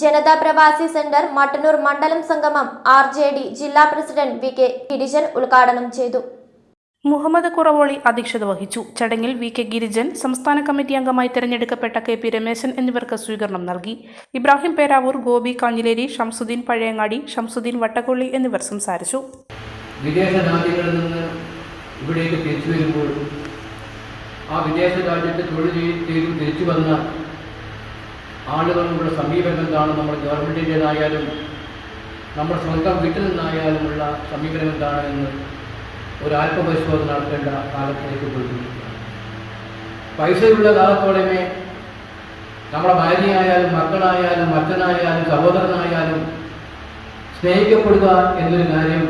ജനതാ പ്രവാസി സെന്റർ മട്ടന്നൂർ മണ്ഡലം സംഗമം ആർ ജെ ഡി ജില്ലാ പ്രസിഡന്റ് വി കെ ഗിരിജൻ ഉദ്ഘാടനം ചെയ്തു. മുഹമ്മദ് കുറവോളി അധ്യക്ഷത വഹിച്ചു. ചടങ്ങിൽ വി കെ ഗിരിജൻ സംസ്ഥാന കമ്മിറ്റി അംഗമായി തെരഞ്ഞെടുക്കപ്പെട്ട കെ പി രമേശൻ എന്നിവർക്ക് സ്വീകരണം നൽകി. ഇബ്രാഹിം പേരാവൂർ ഗോപി കാഞ്ഞിലേരി ഷംസുദ്ദീൻ പഴയങ്ങാടി ഷംസുദ്ദീൻ വട്ടക്കൊള്ളി എന്നിവർ സംസാരിച്ചു. വിദേശ രാജ്യങ്ങളിൽ നിന്ന് ഇവിടേക്ക് തിരിച്ചു വരുമ്പോൾ ആ വിദേശ രാജ്യത്ത് തൊഴിൽ ചെയ്ത് ചെയ്ത് തിരിച്ചു വന്ന ആളുകളുടെ സമീപനം എന്താണ്? നമ്മുടെ ഗവൺമെന്റിന്റേതായാലും നമ്മുടെ സ്വന്തം വീട്ടിൽ നിന്നായാലുമുള്ള സമീപനം എന്താണ് എന്ന് ഒരു ആത്മപരിശോധന നടത്തേണ്ട കാലത്തിലേക്ക് പോയിരിക്കുകയാണ് പൈസയുള്ള കാലത്തോടെ നമ്മുടെ ഭാര്യയായാലും മക്കളായാലും അച്ഛനായാലും സഹോദരനായാലും സ്നേഹിക്കപ്പെടുക എന്നൊരു കാര്യം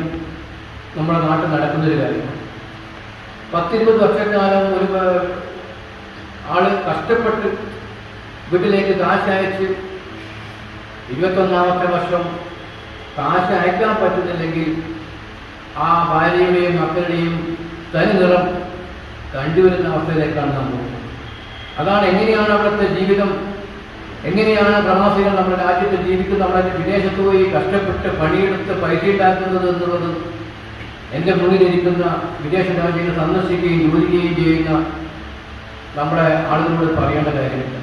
നമ്മുടെ നാട്ടിൽ നടക്കുന്നൊരു കാര്യമാണ്. പത്തിരുപത് വർഷക്കാലം ഒരു ആൾ കഷ്ടപ്പെട്ട് വീട്ടിലേക്ക് കാശ് അയച്ച് ഇരുപത്തൊന്നാമത്തെ വർഷം കാശ് അയക്കാൻ പറ്റുന്നില്ലെങ്കിൽ ആ ഭാര്യയുടെയും മക്കളുടെയും തനി നിറം കണ്ടുവരുന്ന അവസ്ഥയിലേക്കാണ് നാം പോകുന്നത്. അതാണ് എങ്ങനെയാണ് അവിടുത്തെ ജീവിതം എങ്ങനെയാണ് പ്രവാസികൾ നമ്മുടെ രാജ്യത്ത് ജീവിക്കുന്നത് നമ്മുടെ വിദേശത്ത് പോയി കഷ്ടപ്പെട്ട് പണിയെടുത്ത് പൈസ ഉണ്ടാക്കുന്നത് എന്നുള്ളത് എന്റെ മുന്നിലിരിക്കുന്ന വിദേശ രാജ്യങ്ങൾ സന്ദർശിക്കുകയും ജോലി ചെയ്യുകയും ചെയ്യുന്ന നമ്മുടെ ആളുകളോട് പറയേണ്ട കാര്യമില്ല.